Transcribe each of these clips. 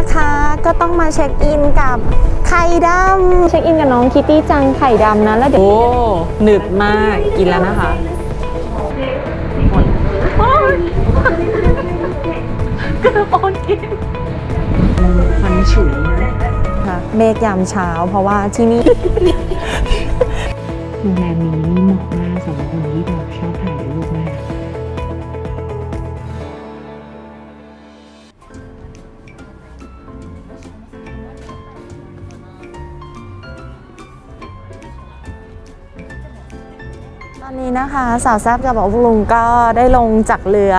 นะคะ ก็ต้องมาเช็คอินกับไข่ดำเช็คอินกับน้องคิตตี้จังไข่ดำนะแล้วเดี๋ยวโอ้หนึบมากกินแล้วนะคะหมดโอ้ยกระปอนกินมันฉุยนะค่ะเมฆยามเช้าเพราะว่าที่นี่โรงแรมนี้นี่เหมาะ นี้นะคะ สาวแซบกับบอกลุงก็ได้ลงจากเรือ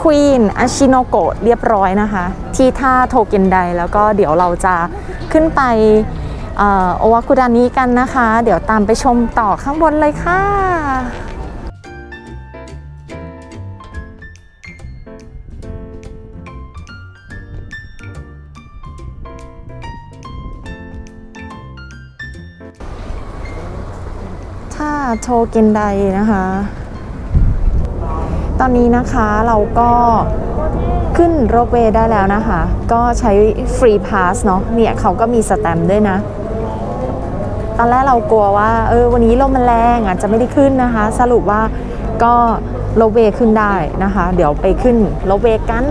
ควีนอาชิโนโกะเรียบร้อยนะคะ ที่ท่าโทเกนไดแล้วก็เดี๋ยวเราจะขึ้นไปโอวากุดานี้กันนะคะ เดี๋ยวตามไปชมต่อข้างบนเลยค่ะ โทเกนไดนะคะ ตอนนี้นะคะเราก็ขึ้นโรปเวย์ได้แล้วนะคะ ก็ใช้ฟรีพาสเนาะเนี่ยเขาก็มีสแตมป์ด้วยนะ ตอนแรกเรากลัวว่าเออวันนี้ลมมันแรงอาจจะไม่ได้ขึ้นนะคะ สรุปว่าก็โรปเวย์ขึ้นได้นะคะ เดี๋ยวไปขึ้นโรปเวย์กัน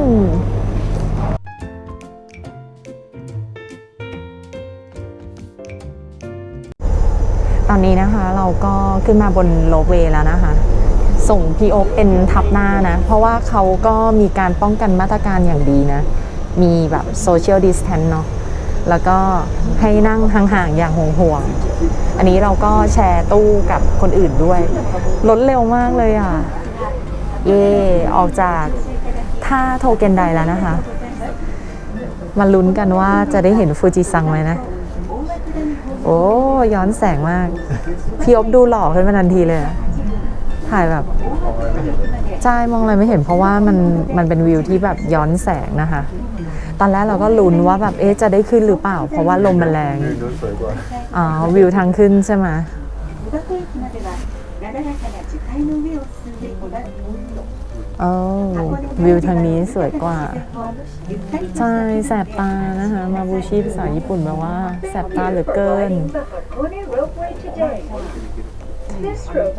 ตอนนี้นะคะ เราก็ขึ้นมาบนโลเวย์แล้วนะคะ ส่งพีโอเป็นทับหน้านะ เพราะว่าเขาก็มีการป้องกันมาตรการอย่างดีนะ มีแบบโซเชียลดิส a ทนเนาะแล้วก็ให้นั่งห่างๆอย่างห่วงๆ อันนี้เราก็แชร์ตู้กับคนอื่นด้วยลดเร็วมากเลยอะ เย่ออกจากท่าโทเกนไดแล้วนะคะ มาลุ้นกันว่าจะได้เห็นฟูจิซังไหมนะ โอ้ย้อนแสงมาก พี่อบดูหล่อขึ้นมาทันทีเลยอะถ่ายแบบใช่มองอะไรไม่เห็นเพราะว่ามันมันเป็นวิวที่แบบย้อนแสงนะคะ ตอนแรกเราก็ลุ้นว่าแบบเอ๊ะจะได้ขึ้นหรือเปล่า เพราะว่าลมมันแรงอ๋อวิวทางขึ้นใช่ไหม โอ้วิวทางนี้สวยกว่า ใช่แสบตานะคะ มาบูชิภาษาญี่ปุ่นแปลว่า แสบตาเหลือเกิน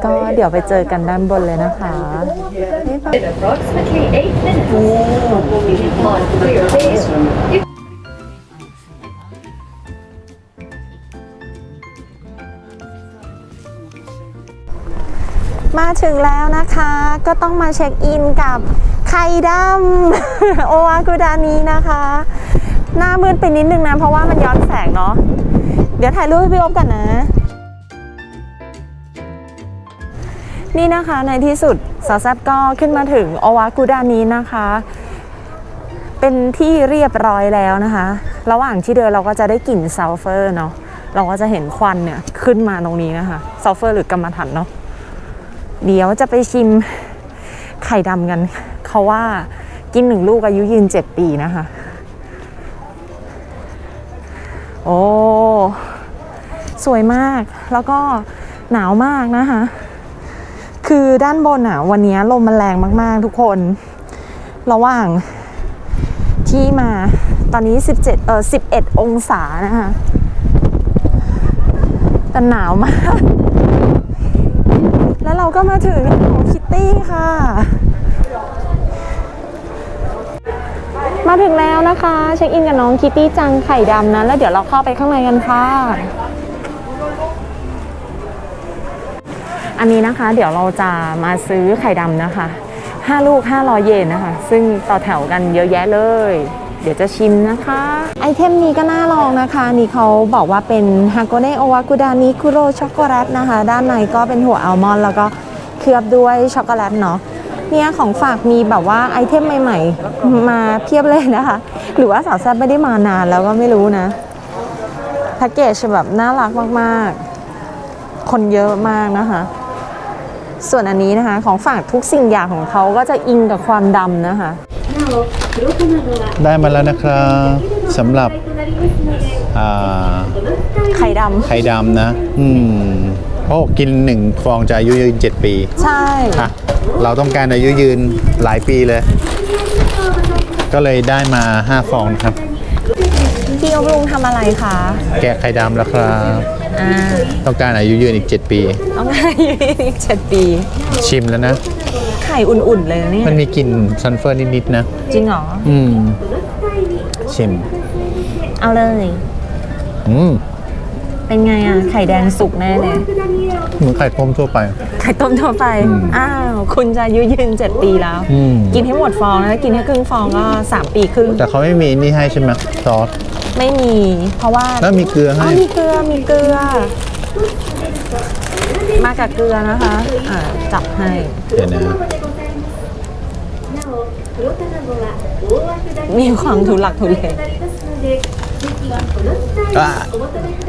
ก็เดี๋ยวไปเจอกันด้านบนเลยนะคะโอ้ ถึงแล้วนะคะ ก็ต้องมาเช็คอินกับไข่ดำโอวากุดานี้นะคะ หน้ามืดไปนิดนึงนะ เพราะว่ามันย้อนแสงเนาะเดี๋ยวถ่ายรูปให้พี่อบกันนะ นี่นะคะในที่สุดสาวแซบก็ขึ้นมาถึงโอวากุดานี้นะคะ เป็นที่เรียบร้อยแล้วนะคะ ระหว่างที่เดินเราก็จะได้กลิ่นซัลเฟอร์เนาะเราก็จะเห็นควันเนี่ยขึ้นมาตรงนี้นะคะซัลเฟอร์หรือกรรมฐานเนาะ เดี๋ยวจะไปชิมไข่ดำกันเขาว่ากินหนึ่งลูกอายุยืน7ปีนะคะ โอ้ สวยมากแล้วก็หนาวมากนะคะ คือด้านบนอะ วันนี้ลมมันแรงมากๆทุกคน ระหว่างที่มาตอนนี้ 17 เออ11 องศานะคะ แต่หนาวมาก เราก็มาถึงของคิตตี้ค่ะ มาถึงแล้วนะคะ เช็คอินกับน้องคิตตี้จังไข่ดำนะแล้วเดี๋ยวเราเข้าไปข้างในกันค่ะ อันนี้นะคะ เดี๋ยวเราจะมาซื้อไข่ดำนะคะ 5 ลูก 500 เยนนะคะ ซึ่งต่อแถวกันเยอะแยะเลย เดี๋ยวจะชิมนะคะ ไอเทมนี้ก็น่าลองนะคะ นี่เขาบอกว่าเป็นฮาก o เนโอวากุดานิคุโรช็อกโกแลตนะคะ ด้านในก็เป็นหัวอัลมอนด์แล้วก็เคลือบด้วยช็อกโกแลตเนาะเนี่ยของฝากมีแบบว่าไอเทมใหม่ๆ มาเพียบเลยนะคะ หรือว่าสาวแซ่บไม่ได้มานานแล้วก็ไม่รู้นะแพ็กเกจแบบน่ารักมากๆ คนเยอะมากนะคะ ส่วนอันนี้นะคะของฝากทุกสิ่งอย่างของเขาก็จะอิงกับความดำนะคะ ได้มาแล้วนะครับสำหรับอ่าไข่ดไข่ดำนะ อืมโอ้กินหนึ่งฟองจะอายุยืน 7 ปีำใช่อะเราต้องการอายุยืนหลายปีเลย ก็เลยได้มา 5 ฟองครับพี่อบลุงทำอะไรคะ แกะไข่ดำแล้วครับอ่าต้องการอายุยืนอีก 7 ปี ต้องไงอยู่อีกเจ็ดปี ชิมแล้วนะไข่อุ่นๆเลยนะเนี่ยมันมีกลิ่นซันเฟอร์นิดๆนะ จริงเหรอ อืม ชิม เอาเลย อืม เป็นไงอะ ไข่แดงสุกแน่เลย เหมือนไข่ต้มทั่วไป ไข่ต้มทั่วไป อืมอ้าว คุณจะอายุยืนเจ็ดปีแล้ว อืม กินให้หมดฟองนะกินให้ครึ่งฟองก็สามปีครึ่ง แต่เขาไม่มีนี่ให้ใช่ไหมซอส ไม่มี เพราะว่าแล้วมีเกลืออ๋ให้ อมีเกลือ มีเกลือ มากับเกลือนะคะ อ่า จับให้ เดี๋ยวนะ มีความทุลักทุเล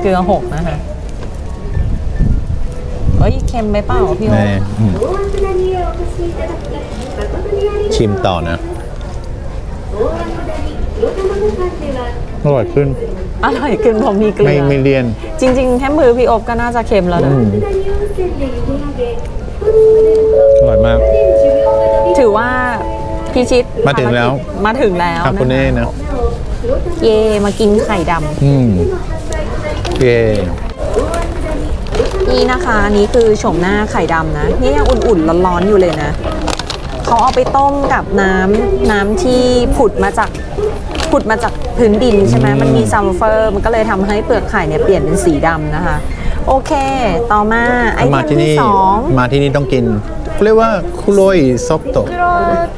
เกลือหกนะคะเอ้ยเค็มไปเปล่าพี่โอชิมต่อนะอร่อยขึ้น อร่อยขึ้นพอมีเกลือ ไม่ไม่เลียน จริง ๆ แค่มือพี่อบก็น่าจะเค็มแล้วนะอร่อยมาก ถือว่า พิชิตมาถึงแล้ว มาถึงแล้วขอบคุณนะเน่คะนะ黒卵เย่มากินไข่ดอืมเย่ำนี่นะคะอันนี้คือโฉมหน้าไข่ดำนะนี่ยังอุ่นๆร้อนๆอยู่เลยนะเขาเอาไปต้มกับน้ำน้ำที่ผุดมาจากผุดมาจากพื้นดินใช่ไหมมันมีซัลเฟอร์ มันก็เลยทำให้เปลือกไข่เนี่ยเปลี่ยนเป็นสีดำนะคะ โอเค ต่อมาไอมาเทมที่ที่นี่สองมาที่นี่ต้องกิน เขาเรียกว่าคุโรยซอฟโต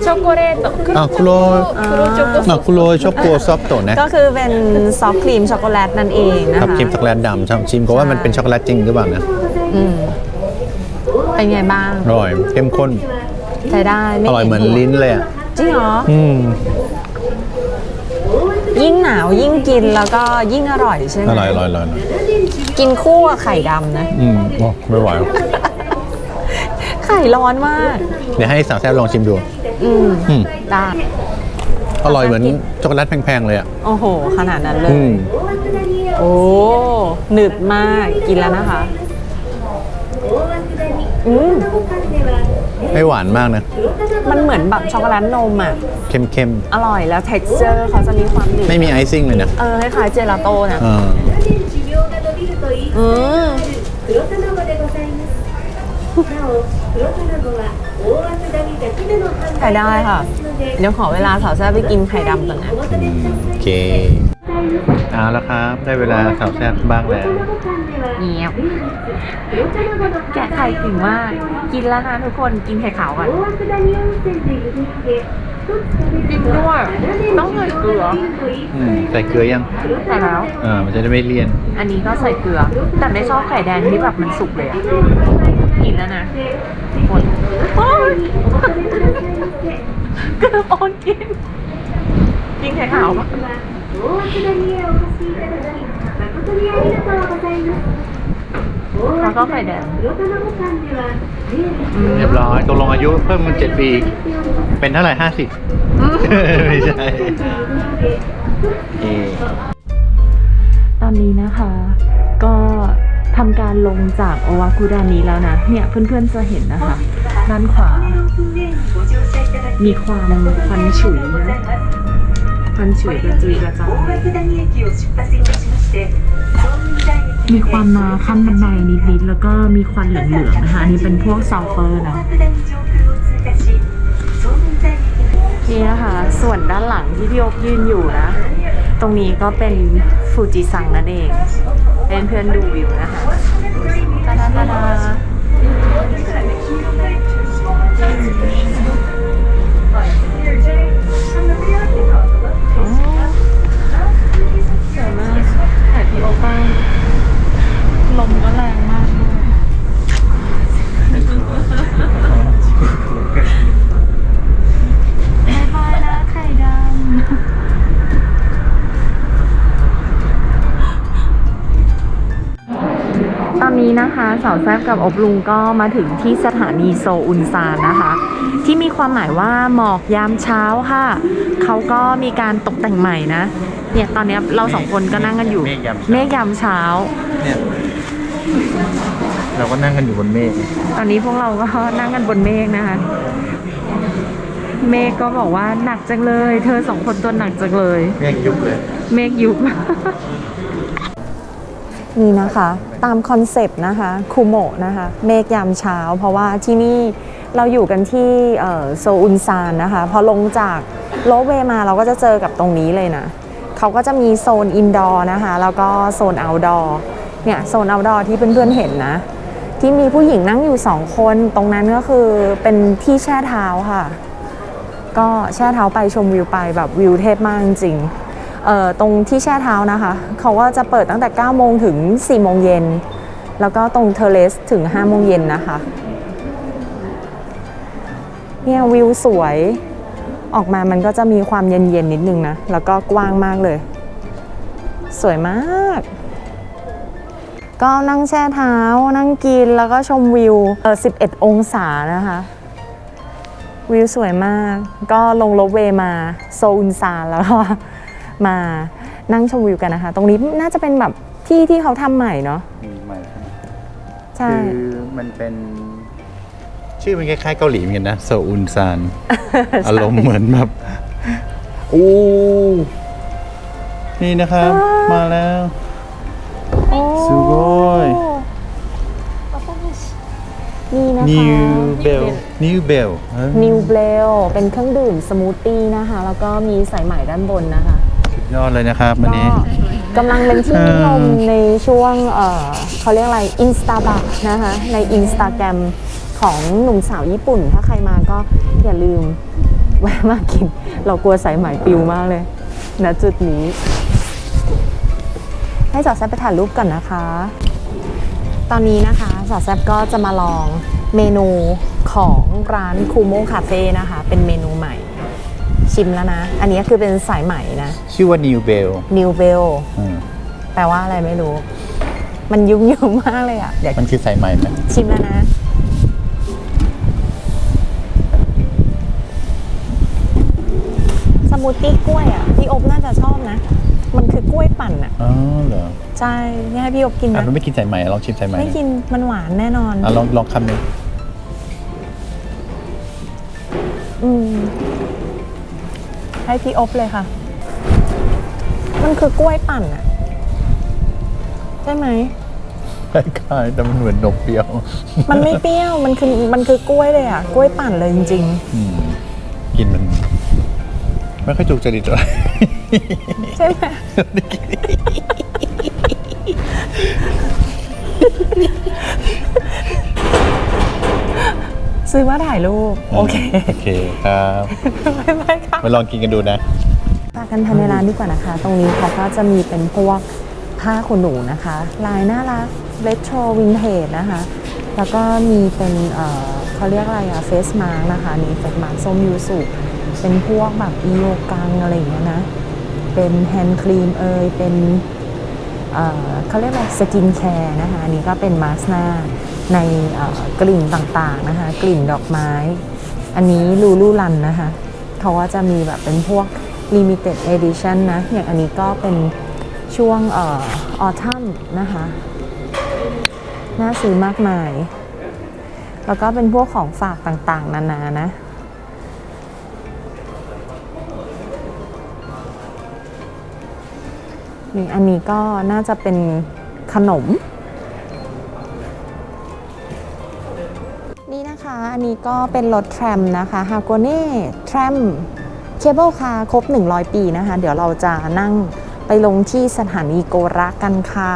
ช็อกโกแลตอะคุโรยอะคุโรยช็อกโกซอฟโตนะก็คือเป็นซอฟต์ครีมช็อกโกแลตนั่นเองนะคคะรับชิมช็อกโกแลตดำชอบชิมเพราะว่ามันเป็นช็อกโกแลตจริงหรือเปล่านะอืมเป็นไงบ้างอร่อยเข้มข้นใช้ได้ไม่อร่อยเหมือนลิ้นเลยอะจริงเหรอ อืม ยิ่งหนาวยิ่งกินแล้วก็ยิ่งอร่อยใช่ไหมอร่อยอร่อยอร่อยกินคู่กับไข่ดำนะ อืมโอ้ไม่ไหว ไข่ร้อนมาก เดี๋ยวให้สาวแซ่บลองชิมดู อืมอได้อร่อยเหมือนช็อกโกแลตแพงๆเลยอะโอ้โห ขนาดนั้นเลยโอ้หนึบมากกินแล้วนะคะ อืมไม่หวานมากนะ มันเหมือนแบบช็อกโกแลตนมอะเค็มๆอร่อยแล้ว t e เจอร์เขาจะมีความหนึบไม่มีไอซิ่งเลยนะ เออคล้ายๆเจลาโต้นะ อ่า อืม ใช่ได้ค่ะ เดี๋ยวขอเวลาสาวแซ่บไปกินไข่ดำก่อนนะโอเค เอาละครับ ได้เวลาสาวแซ่บบ้างแล้วเงี้ยแกะไข่ถึงมากกินแล้วนะทุกคนกินไข่ขาวก่อนกินด้วยต้องใส่เกลือใส่เกลือยังใส่แล้วเออมันจะได้ไม่เลี่ยน อันนี้ก็ใส่เกลือ แต่ไม่ชอบไข่แดงที่แบบมันสุกเลยอะ อีกแล้วนะฝนโอ้ยเกือบโอนกินกินไข่ขาวปะแล้วก็ไข่แดงเรียบร้อยตกลงอายุเพิ่มเจ็ดปี เป็นเท่าไหร่ห้าสิบไม่ใช่ตอนนี้นะคะ ก็ ทำการลงจากโอวากุดานี้แล้วนะ เนี่ยเพื่อนๆจะเห็นนะคะ ด้านขวา มีความควันฉุยนะควันฉุยกระจุยกระจายมีความมาขั้นบันไดนิดๆแล้วก็มีควันเหลืองๆนะคะอันนี้เป็นพวกซัลเฟอร์นะนี่นะคะ ส่วนด้านหลังที่พี่โอ๊คยืนอยู่นะ ตรงนี้ก็เป็นฟูจิซังนั่นเอง เป็นเพื่อนดูวิวนะคะตาดาตาดา สาวแซบกับอบลุงก็มาถึงที่สถานีโซอุนซานนะคะ ที่มีความหมายว่าหมอกยามเช้าค่ะเขาก็มีการตกแต่งใหม่นะ เนี่ยตอนนี้เราสองคนก็นั่งกันอยู่ เมฆยามเช้าเมฆยามเช้าเนี่ยเราก็นั่งกันอยู่บนเมฆตอนนี้พวกเราก็นั่งกันบนเมฆนะคะ เมฆก็บอกว่าหนักจังเลย เธอสองคนตัวหนักจังเลยเรียกยุบเลย เมฆยุบ นี่นะคะตามคอนเซปต์นะคะคูโมะนะคะเมฆยามเช้า เพราะว่าที่นี่เราอยู่กันที่โซอุนซานนะคะพอลงจากโลเวมาเราก็จะเจอกับตรงนี้เลยนะเขาก็จะมีโซนอินดอร์นะคะ แล้วก็โซนเอาท์ดอร์เนี่ยโซนเอาท์ดอร์ที่เพื่อนๆเห็นนะ ที่มีผู้หญิงนั่งอยู่สองคนตรงนั้นก็คือเป็นที่แช่เท้าค่ะ ก็แช่เท้าไปชมวิวไปแบบวิวเทพมากจริงๆ ตรงที่แช่เท้านะคะ เขาก็จะเปิดตั้งแต่ 9 โมงถึง 4 โมงเย็น แล้วก็ตรงเทเลสถึง 5 โมงเย็นนะคะ เนี่ยวิวสวย ออกมามันก็จะมีความเย็นๆนิดนึงนะ แล้วก็กว้างมากเลย สวยมาก ก็นั่งแช่เท้า นั่งกิน แล้วก็ชมวิว เออ11 องศานะคะวิวสวยมาก ก็ลงรถเวมาโซอุนซานแล้วก็ มานั่งชมวิวกันนะคะ ตรงนี้น่าจะเป็นแบบที่ที่เขาทำใหม่เนาะ มีใหม่ใช่ไหม ใช่ คือมันเป็น ชื่อมันคล้ายๆเกาหลีเหมือนกันนะโซอุนซาน อารมณ์เหมือนแบบอู้นี่นะครับ มาแล้ว โอ้ すごい นี่นะคะ New Bell New Bell เออ นิวเบลเป็นเครื่องดื่มสมูทตี้นะคะ แล้วก็มีสายไหมด้านบนนะคะ สุดยอดเลยนะครับวันนี้ กำลังเป็นที่นิยมในช่วงเอ่อเขาเรียกอะไรอินสตาบักนะคะในอินสตาแกรมของหนุ่มสาวญี่ปุ่น ถ้าใครมาก็อย่าลืมแวะมากิน เรากลัวสายไหมปิวมากเลยณจุดนี้ ให้จอดแซบไปถ่ายรูปก่อนนะคะ ตอนนี้นะคะจอดแซบก็จะมาลองเมนูของร้านคูโมคาเฟ่นะคะ เป็นเมนูใหม่ ชิมแล้วนะ อันนี้คือเป็นสายไหมนะชื่อว่า New Bell นิวเบลอืมแปลว่าอะไรไม่รู้ มันยุ่งยุ่งมากเลยอะเดี๋ยวมันคือสายไหมไหมชิมแล้วนะ สมูทตี้กล้วยอะพี่อบน่าจะชอบนะ มันคือกล้วยปั่นอะอ๋อเหรอใช่นี่ให้พี่อบกินอะนะเราไม่กินสายไหมลองชิมสายไหมไม่กินมันหวานแน่นอนอะลองลองคำหนึ่งอืม ให้พี่อบเลยค่ะ มันคือกล้วยปั่นอะใช่ไหมคล้ายๆแต่มันเหมือนนมเปรี้ยว มันไม่เปรี้ยวมันคือมันคือกล้วยเลยอะกล้วยปั่นเลยจริง อืมกินมัน ไม่ค่อยถูกจริตเลยๆใช่ไหม ซื้อมาถ่ายรูป โอเค โอเคครับบ๊ายบายค่ะมาลองกินกันดูนะพากันภายในร้านดีกว่านะคะ ตรงนี้เขาก็จะมีเป็นพวกผ้าขนหนูนะคะ ลายน่ารักเรโทรวินเทจนะคะ แล้วก็มีเป็นเอ่อเขาเรียกอะไรอะเฟสมาร์กนะคะนี่เฟสมาร์กส้มยูสุเป็นพวกแบบอีโยกังอะไรอย่างเงี้ยนะ เป็นแฮนด์ครีมเอยเป็นเอ่อเขาเรียกอะไรสกินแคร์นะคะอันนี้ก็เป็นมาสก์หน้า ในกลิ่นต่างๆนะคะ กลิ่นดอกไม้ อันนี้ลูลูลันนะคะเขาว่าจะมีแบบเป็นพวก limited edition นะ อย่างอันนี้ก็เป็นช่วงออทัมนะคะ น่าซื้อมากมาย แล้วก็เป็นพวกของฝากต่างๆ นานานะนี่อันนี้ก็น่าจะเป็นขนม นี่นะคะอันนี้ก็เป็นรถแทรมนะคะฮาโกเน่แทรมเคเบิลคาร์ครบ 100 ปีนะคะ เดี๋ยวเราจะนั่งไปลงที่สถานีโกระกันค่ะ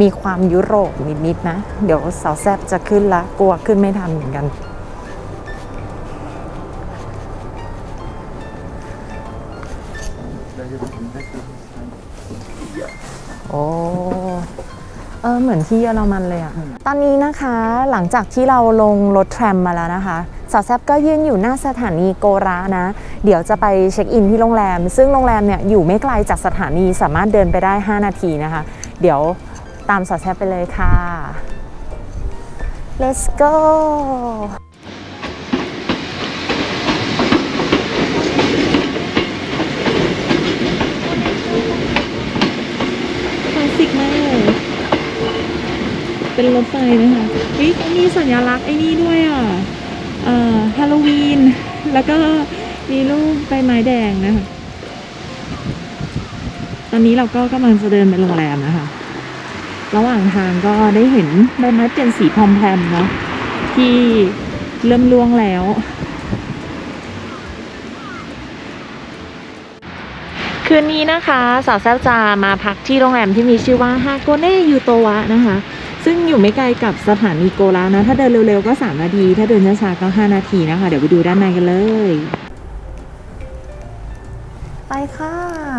มีความยุโรปนิดๆนะ เดี๋ยวสาวแซบจะขึ้นละกลัวขึ้นไม่ทันเหมือนกัน เออเหมือนที่เยอรมันเลยอะตอนนี้นะคะหลังจากที่เราลงรถแทรมมาแล้วนะคะสาวแซบก็ยืนอยู่หน้าสถานีโกระนะ เดี๋ยวจะไปเช็คอินที่โรงแรม ซึ่งโรงแรมเนี่ยอยู่ไม่ไกลจากสถานีสามารถเดินไปได้ 5 นาทีนะคะ เดี๋ยวตามสาวแซบไปเลยค่ะ let's go คลาสสิกมาก เป็นรถไฟนะคะเฮ้ยเขามีสัญลักษณ์ไอ้นี่ด้วยอะเอ่อฮาโลวีน แล้วก็มีรูปใบไม้แดงนะคะ ตอนนี้เราก็กำลังจะเดินไปโรงแรมนะคะ ระหว่างทางก็ได้เห็นใบไม้เปลี่ยนสีพรอมแพรมเนาะที่เริ่มร่วงแล้ว คืนนี้นะคะ สาวแซวจะมาพักที่โรงแรมที่มีชื่อว่าฮาโกเน่ยูโตวะนะคะ ซึ่งอยู่ไม่ไกลกับสถานีโกระนะ ถ้าเดินเร็วๆก็ 3 นาที ถ้าเดินช้าๆก็ 5 นาทีนะคะ เดี๋ยวไปดูด้านในกันเลย ไปค่ะ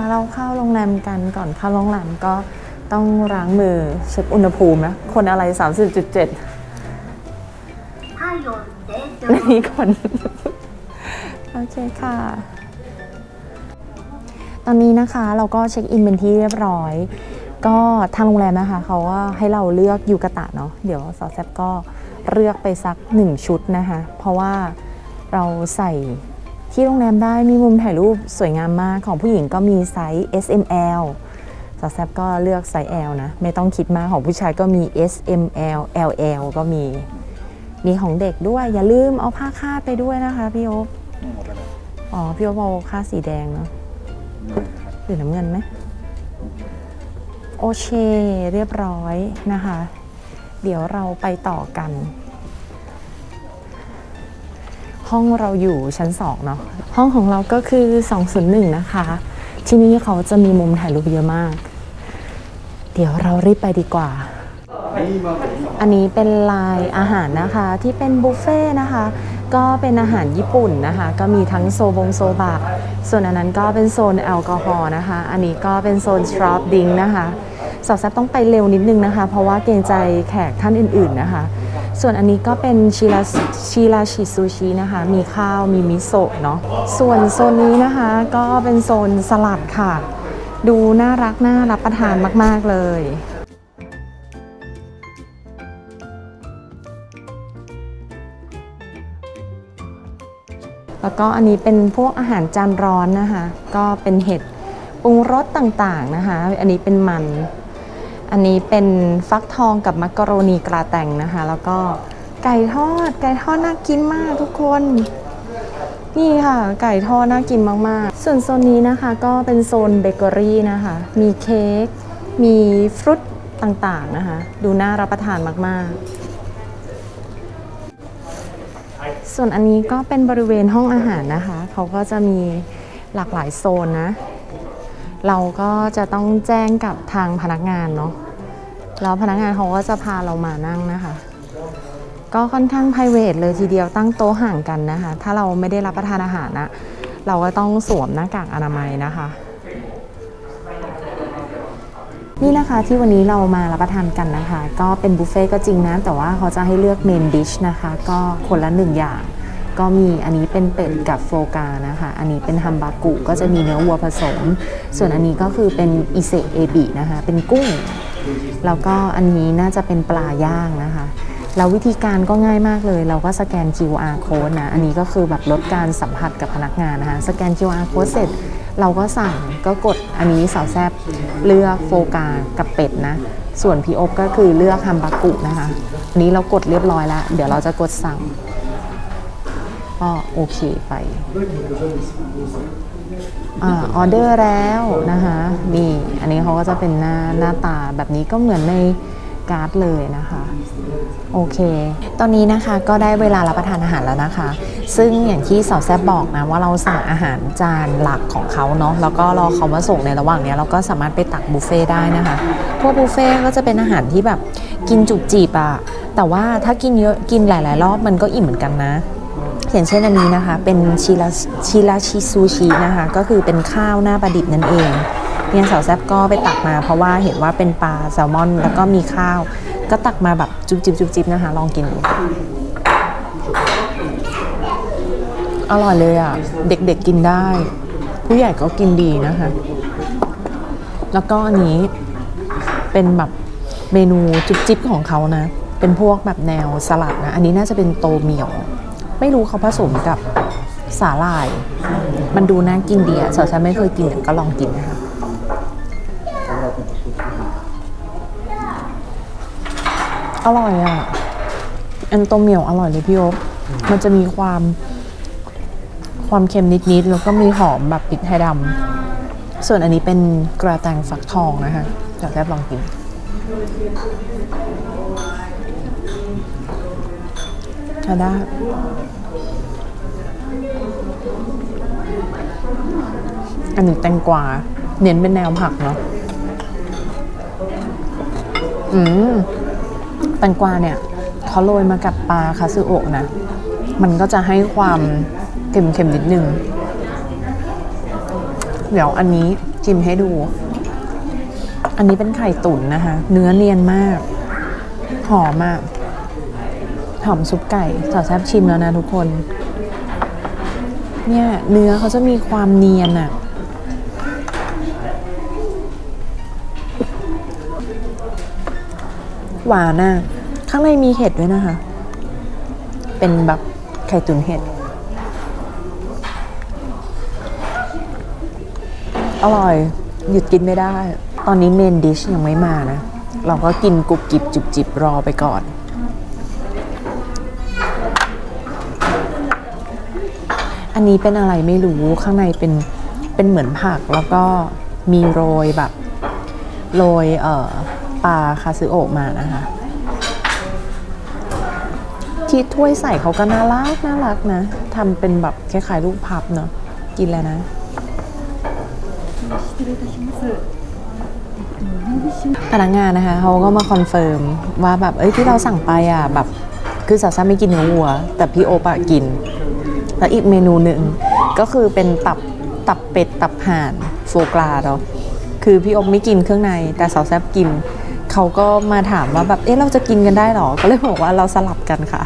เราเข้าโรงแรมกันก่อนเข้าโรงแรมก็ต้องล้างมือเช็คอุณหภูมินะ คนอะไร 30.7ไม่มีคน โอเคค่ะ ตอนนี้นะคะเราก็เช็คอินเป็นที่เรียบร้อย ก็ทางโรงแรมนะคะเขาว่าให้เราเลือกยูกะตะเนาะเดี๋ยวสาวแซบก็เลือกไปสักหนึ่งชุดนะคะ เพราะว่าเราใส่ที่โรงแรมได้มีมุมถ่ายรูปสวยงามมากของผู้หญิงก็มีไซส์ S M L สาวแซบก็เลือกไซส์ L นะ ไม่ต้องคิดมากของผู้ชายก็มี S M L L L ก็มี มีของเด็กด้วย อย่าลืมเอาผ้าคาดไปด้วยนะคะพี่โอ๊คอ๋อ พี่โอ๊คเอาคาดสีแดงเนาะหรือน้ำเงินไหม โอเคเรียบร้อยนะคะ เดี๋ยวเราไปต่อกัน ห้องเราอยู่ชั้น 2 เนาะห้องของเราก็คือ 201 นะคะ ที่นี่เขาจะมีมุมถ่ายรูปเยอะมาก เดี๋ยวเรารีบไปดีกว่า อันนี้เป็นลายอาหารนะคะที่เป็นบุฟเฟ่นะคะ ก็เป็นอาหารญี่ปุ่นนะคะ ก็มีทั้งโซบงโซบะส่วนอันนั้นก็เป็นโซนแอลกอฮอล์นะคะ อันนี้ก็เป็นโซนสตรอปดิงนะคะ สาวแซบต้องไปเร็วนิดนึงนะคะ เพราะว่าเกรงใจแขกท่านอื่น ๆนะคะ ส่วนอันนี้ก็เป็นชิราชิราชิซูชินะคะ มีข้าวมีมิโซะเนาะส่วนโซนนี้นะคะก็เป็นโซนสลัดค่ะ ดูน่ารักน่ารับประทานมาก ๆ เลยแล้วก็อันนี้เป็นพวกอาหารจานร้อนนะคะ ก็เป็นเห็ดปรุงรสต่างๆนะคะ อันนี้เป็นมัน อันนี้เป็นฟักทองกับมักกะโรนีกราแตงนะคะ แล้วก็ไก่ทอด ไก่ทอดน่ากินมากทุกคน นี่ค่ะ ไก่ทอดน่ากินมากๆ ส่วนโซนนี้นะคะก็เป็นโซนเบเกอรี่นะคะ มีเค้ก มีฟรุตต่างๆนะคะ ดูน่ารับประทานมากๆ ส่วนอันนี้ก็เป็นบริเวณห้องอาหารนะคะ เขาก็จะมีหลากหลายโซนนะ เราก็จะต้องแจ้งกับทางพนักงานเนาะแล้วพนักงานเขาก็จะพาเรามานั่งนะคะ ก็ค่อนข้าง p r i v a t เลยทีเดียวตั้งโต๊ะห่างกันนะคะ ถ้าเราไม่ได้รับประทานอาหารนะเราก็ต้องสวมหน้ากากอนามัยนะคะ นี่นะคะที่วันนี้เรามารับประทานกันนะคะ ก็เป็นบุฟเฟ่ต์ก็จริงนะ แต่ว่าเขาจะให้เลือกเมนดิชนะคะ ก็คนละหนึ่งอย่าง ก็มีอันนี้เป็นเป็ดกับโฟกานะคะ อันนี้เป็นฮัมบากุก็จะมีเนื้อวัวผสม ส่วนอันนี้ก็คือเป็นอิเซเอบินะคะ เป็นกุ้ง แล้วก็อันนี้น่าจะเป็นปลาย่างนะคะแล้ววิธีการก็ง่ายมากเลย เราก็สแกน QR code นะ อันนี้ก็คือแบบลดการสัมผัสกับพนักงานนะคะ สแกน QR code เสร็จ เราก็สั่งก็กดอันนี้สาวแซบเลือกโฟกากับเป็ดนะ ส่วนพี่อบก็คือเลือกฮัมบากุนะคะอันนี้เรากดเรียบร้อยแล้ว เดี๋ยวเราจะกดสั่ง ก็โอเคไปอ่าออเดอร์แล้วนะคะนี่อันนี้เขาก็จะเป็นหน้าหน้าตาแบบนี้ก็เหมือนในการ์ดเลยนะคะโอเค ตอนนี้นะคะก็ได้เวลารับประทานอาหารแล้วนะคะ ซึ่งอย่างที่สาวแซบบอกนะว่าเราสั่งอาหารจานหลักของเขาเนาะแล้วก็รอเขามาส่งในระหว่างนี้เราก็สามารถไปตักบุฟเฟ่ต์ได้นะคะ พวกบุฟเฟ่ต์ก็จะเป็นอาหารที่แบบกินจุกจีบอะแต่ว่าถ้ากินเยอะกินหลาย ๆ รอบมันก็อิ่มเหมือนกันนะ อย่างเช่นอันนี้นะคะ เป็นชิราชิราชิซูชินะคะ ก็คือเป็นข้าวหน้าปลาดิบนั่นเองเนี่ยสาวแซบก็ไปตักมา เพราะว่าเห็นว่าเป็นปลาแซลมอน แล้วก็มีข้าว ก็ตักมาแบบจุบจิบจุบจิบนะคะ ลองกินดูอร่อยเลยอะ เด็กๆกินได้ ผู้ใหญ่ก็กินดีนะคะ แล้วก็อันนี้เป็นแบบเมนูจุบจิบของเขานะ เป็นพวกแบบแนวสลัดนะ อันนี้น่าจะเป็นโตเมียว ไม่รู้เขาผสมกับสาหร่าย มันดูน่ากินดีอะสาวฉันไม่เคยกินแต่ก็ลองกินนะคะอร่อยอะอันโตเมียวอร่อยเลยพี่โอ๊บมันจะมีความความเค็มนิด ๆ แล้วก็มีหอมแบบพริกไทยดำส่วนอันนี้เป็นกระแตงฟักทองนะคะอยากได้ลองกิน ช้ได้อันนี้แตงกวาเน้นเป็นแนวผักเนาะอืมแตงกวาเนี่ยเขาโรยมากับปลาคาซึโอะนะ มันก็จะให้ความเค็มๆนิดนึง เดี๋ยวอันนี้ชิมให้ดู อันนี้เป็นไข่ตุ๋นนะคะ เนื้อเนียนมาก หอมมาก หอมซุปไก่สาวแซบชิมแล้วนะทุกคน เนี่ยเนื้อเขาจะมีความเนียนอะหวานอะข้างในมีเห็ดด้วยนะคะ เป็นแบบไข่ตุ๋นเห็ด อร่อย หยุดกินไม่ได้ ตอนนี้เมนดิชยังไม่มานะ เราก็กินกรุบกริบจุบจิบรอไปก่อน อันนี้เป็นอะไรไม่รู้ข้างในเป็นเป็นเหมือนผักแล้วก็มีโรยแบบโรยเอ่อปลาคาซึโอะมานะคะที่ถ้วยใส่เขาก็น่ารักน่ารักนะทำเป็นแบบคล้ายๆลูกพับเนาะกินแล้วนะพนักงานนะคะเขาก็มาคอนเฟิร์มว่าแบบเอ้ยที่เราสั่งไปอะแบบคือสาวซ่าไม่กินเนื้อวัว แต่พี่โอปะกิน แล้วอีกเมนูหนึ่งก็คือเป็นตับตับเป็ดตับห่านโฟกราเนาะคือพี่โอไม่กินเครื่องในแต่สาวแซบกิน เขาก็มาถามว่าแบบเอ๊ะเราจะกินกันได้หรอ ก็เลยบอกว่าเราสลับกันค่ะ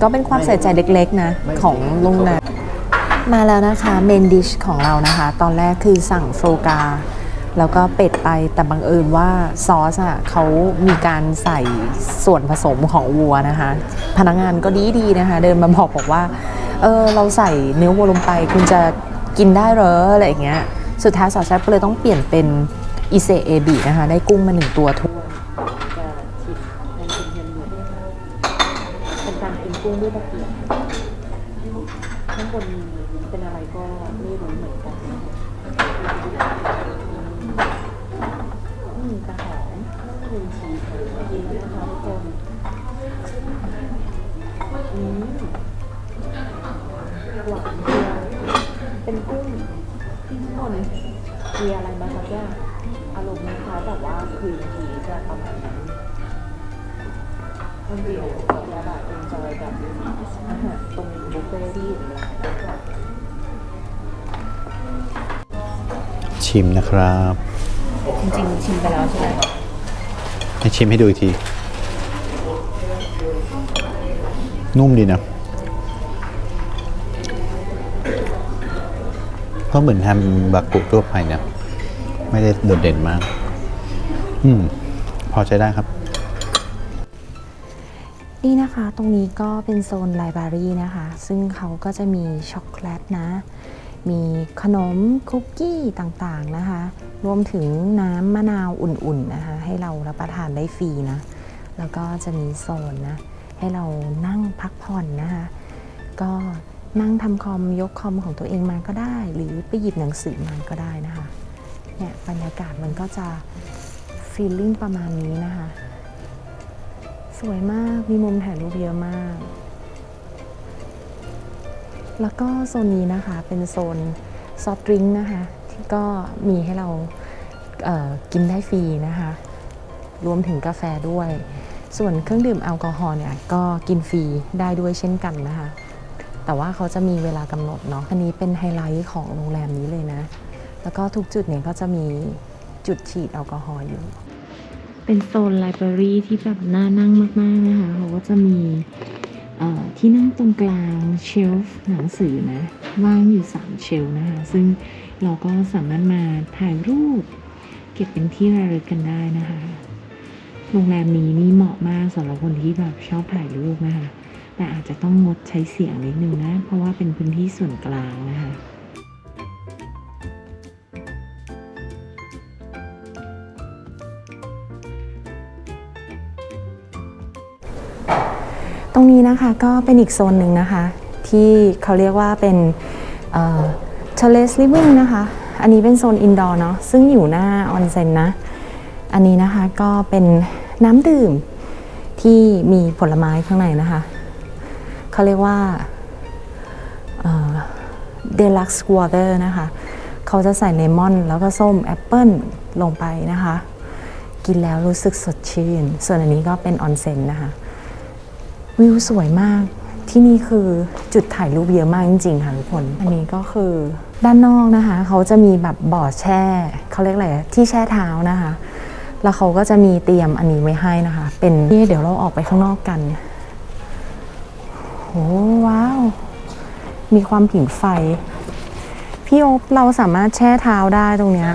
ก็เป็นความใส่ใจเล็กๆนะของโรงแรมาแล้วนะคะเมนดิชของเรานะคะ ตอนแรกคือสั่งโฟกาแล้วก็เป็ดไปแต่บังเอิญว่าซอสอะเขามีการใส่ส่วนผสมของวัวนะคะ พนักงานก็ดีดีๆนะคะ เดินมาบอกบอกว่า เออเราใส่เนื้อวัวลงไป คุณจะกินได้เหรออะไรอย่างเงี้ยสุดท้ายสาวแซ่บก็เลยต้องเปลี่ยนเป็นอิเซเอบินะคะ ได้กุ้งมาหนึ่งตัวทุกเป็นการกินกุ้งด้วยตะเกียบข้างบนเป็นอะไรก็ไม่รู้เหมือนกันอืมแต่หอมครีมชีสกินนะคะทุกคนอืม หวานเชียวเป็นกุ้งที่ทุกคนมีอะไรมาสักอย่างอารมณ์คล้ายแบบว่าครีมชีสอะประมาณนั้นมันดีอะเราแบบเอนจอยกับอาหารตรงบุฟเฟ่ที่ชิมนะครับ จริงๆ ชิมไปแล้วใช่ไหมให้ชิมให้ดูอีกที นุ่มดีนะ ก็เหมือนทำบักกุทั่วไปเนี่ยไม่ได้โดดเด่นมาก อืม พอใช้ได้ครับ นี่นะคะ ตรงนี้ก็เป็นโซนไลบรารีนะคะ ซึ่งเขาก็จะมีช็อกโกแลตนะ มีขนมคุกกี้ต่างๆนะคะ รวมถึงน้ำมะนาวอุ่นๆนะคะ ให้เรารับประทานได้ฟรีนะ แล้วก็จะมีโซนนะ ให้เรานั่งพักผ่อนนะคะ ก็ นั่งทำคอมยกคอมของตัวเองมาก็ได้ หรือไปหยิบหนังสือมาก็ได้นะคะเนี่ยบรรยากาศมันก็จะฟีลลิ่งประมาณนี้นะคะ สวยมากมีมุมถ่ายรูปเยอะมาก แล้วก็โซนนี้นะคะเป็นโซนซอฟต์ดริงก์นะคะ ที่ก็มีให้เราเกินได้ฟรีนะคะ รวมถึงกาแฟด้วย ส่วนเครื่องดื่มแอลกอฮอล์เนี่ยก็กินฟรีได้ด้วยเช่นกันนะคะ แต่ว่าเขาจะมีเวลากำหนดเนาะอันนี้เป็นไฮไลท์ของโรงแรมนี้เลยนะ แล้วก็ทุกจุดเนี่ยก็จะมีจุดฉีดแอลกอฮอล์อยู่ เป็นโซนไลบรารีที่แบบน่านั่งมาก ๆ นะคะเขาก็จะมีที่นั่งตรงกลางเชลฟ์หนังสือนะว่างอยู่ 3 เชลฟ์นะคะซึ่งเราก็สามารถมาถ่ายรูป เก็บเป็นที่ระลึกกันได้นะคะ โรงแรมนี้นี่เหมาะมากสำหรับคนที่แบบชอบถ่ายรูปนะคะ แต่อาจจะต้องงดใช้เสียงนิดนึงนะ เพราะว่าเป็นพื้นที่ส่วนกลางนะคะตรงนี้นะคะก็เป็นอีกโซนหนึ่งนะคะ ที่เขาเรียกว่าเป็นเทเลสลิวิ่งนะคะ อันนี้เป็นโซนอินดอร์เนาะซึ่งอยู่หน้าออนเซ็นนะ อันนี้นะคะก็เป็นน้ำดื่มที่มีผลไม้ข้างในนะคะ เขาเรียกว่าเดลักซ์วอเตอร์นะคะ เขาจะใส่เลมอน แล้วก็ส้มแอปเปิลลงไปนะคะ กินแล้วรู้สึกสดชื่น ส่วนอันนี้ก็เป็นออนเซ็นนะคะ วิวสวยมากที่นี่คือจุดถ่ายรูปเยอะมากจริงๆค่ะทุกคน อันนี้ก็คือด้านนอกนะคะ เขาจะมีแบบบ่อแช่เขาเรียกอะไรที่แช่เท้านะคะ แล้วเขาก็จะมีเตรียมอันนี้ไว้ให้นะคะ เป็นนี่เดี๋ยวเราออกไปข้างนอกกัน อ้ว้าว มีความผิงไฟ พี่โอ๊บเราสามารถแช่เท้าได้ตรงเนี้ย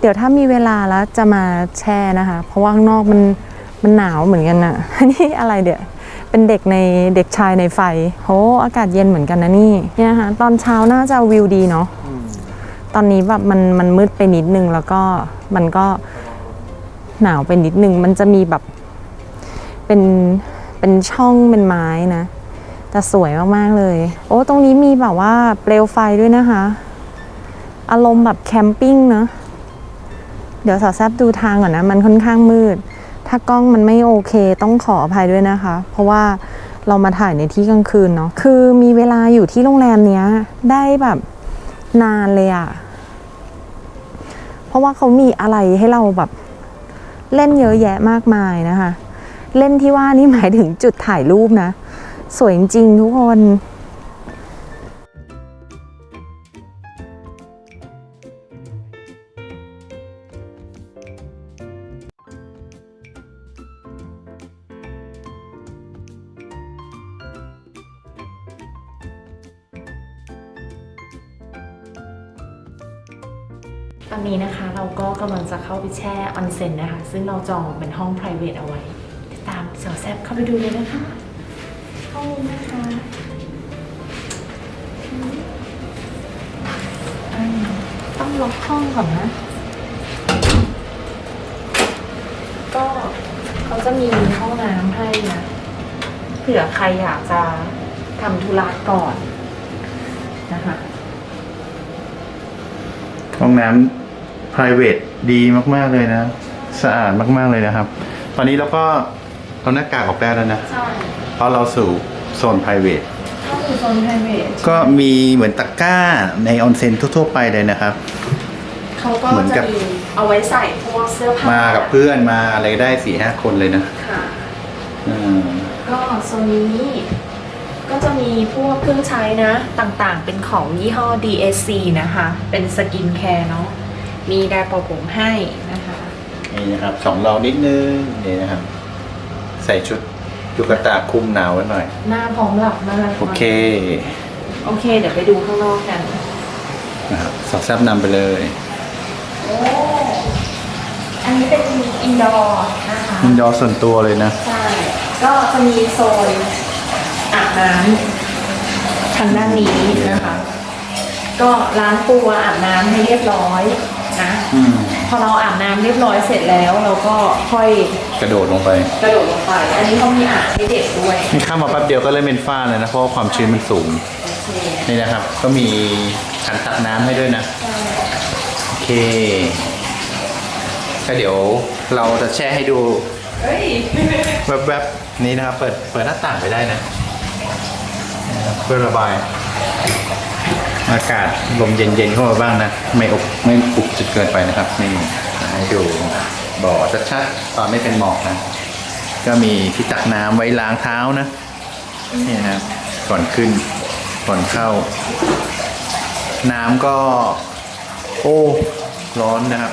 เดี๋ยวถ้ามีเวลาแล้วจะมาแช่นะคะ เพราะว่าข้างนอกมันมันหนาวเหมือนกันน่ะ นี่อะไรเดี๋ยวเป็นเด็กในเด็กชายในไฟโหอากาศเย็นเหมือนกันนะนี่ เนี่ยนะคะตอนเช้าน่าจะวิวดีเนาะตอนนี้แบบมันมันมืดไปนิดนึงแล้วก็มันก็หนาวไปนิดนึง มันจะมีแบบเป็นเป็นช่องเป็นไม้นะ แต่สวยมาก ๆ เลย โอ้ ตรงนี้มีแบบว่าเปลวไฟด้วยนะคะ อารมณ์แบบแคมปิ้งเนะ เดี๋ยวสาวแซบดูทางก่อนนะ มันค่อนข้างมืด ถ้ากล้องมันไม่โอเคต้องขออภัยด้วยนะคะ เพราะว่าเรามาถ่ายในที่กลางคืนเนาะ คือมีเวลาอยู่ที่โรงแรมเนี้ย ได้แบบนานเลยอะเพราะว่าเขามีอะไรให้เราแบบเล่นเยอะแยะมากมายนะคะ เล่นที่ว่านี่หมายถึงจุดถ่ายรูปนะ สวยจริง ๆ ทุกคนตอนนี้นะคะเราก็กำลังจะเข้าไปแช่ออนเซ็นนะคะ ซึ่งเราจองเป็นห้อง p r i v a t e เอาไว้ติดตามสาวแซบเข้าไปดูเลยนะคะ ห้องนะคะอืมต้องล็อกห้องก่อนนะ ก็เขาจะมีห้องน้ำให้นะ เผื่อใครอยากจะทำธุระก่อนนะคะ ห้องน้ำ private ดีมากๆเลยนะ สะอาดมากๆเลยนะครับ ตอนนี้เราก็เอาหน้ากากออกได้แล้วนะ ใช่ เพราะเราสู่โซน private ก็คือโซน private ก็มีเหมือนตะกร้าในออนเซ็นทั่วๆไปเลยนะครับ เขาก็เหมือนกัจะบ มีเอาไว้ใส่พวกเสื้อผ้ามากับเพื่อนมาอะไรได้สี่ห้าคนเลยนะค่ะอืมก็โซนนี้ก็จะมีพวกเครื่องใช้นะ ต่างๆ เป็นของยี่ห้อ DSC นะคะ เป็นสกินแคร์เนาะมีไดร์เป่าผมให้นะคะ นี่นะครับสองเรานิดนึงนี่นะครับ ใส่ชุด ยูกะตาคลุมหนาวไว้หน่อย หน้าพร้อมหลับมากโอเคโอเค เดี๋ยวไปดูข้างนอกกัน นะครับสอบแซบนำไปเลย โอ้ อันนี้เป็นอินดอร์นะคะอินดอร์ส่วนตัวเลยนะ ใช่ ก็จะมีโซนอาบน้ำทางด้านนี้นะคะ ก็ล้างตัวอาบน้ำให้เรียบร้อยนะ อืม พอเราอาบน้ำเรียบร้อยเสร็จแล้วเราก็ค่อยกระโดดลงไป กระโดดลงไป อันนี้เขามีอ่างให้เด็กด้วย นี่ข้ามมาแป๊บเดียวก็เริ่มเป็นฝ้าเลยนะ เพราะว่าความชื้นมันสูง โอเคนี่นะครับ ก็มีถังตักน้ำให้ด้วยนะ โอเค ก็เดี๋ยวเราจะแช่ให้ดูเฮ้ย แวบๆ นี้นะครับ เปิดเปิดหน้าต่างไปได้นะนะครับเพื่อระบาย อากาศลมเย็นๆเข้ามาบ้างนะ ไม่อบไม่อุกจนเกินไปนะครับนี่ให้ดูบ่อชัดๆตอนไม่เป็นหมอกนะ ก็มีที่ตักน้ำไว้ล้างเท้านะนี่นะก่อนขึ้นก่อนเข้า น้ำก็ โอ้ร้อนนะครับ